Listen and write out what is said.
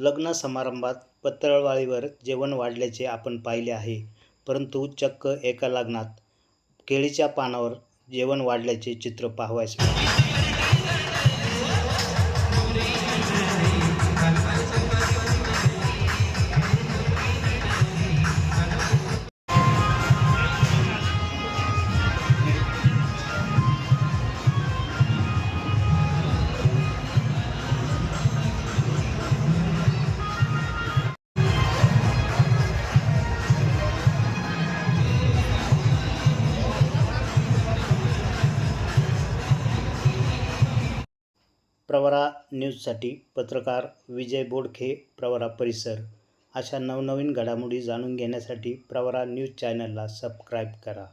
लग्न समारंभात पत्रावळीवर जेवण वाढल्याचे आपण पाहिले आहे. परंतु चक्क एका लग्नात केळीच्या पानावर जेवण वाढल्याचे चित्र पाहावयास मिळते. प्रवरा न्यूजसाठी पत्रकार विजय बोडखे प्रवरा परिसर. अशा नवनवीन घडामोडी जाणून घेण्यासाठी प्रवरा न्यूज चॅनलला सबस्क्राईब करा.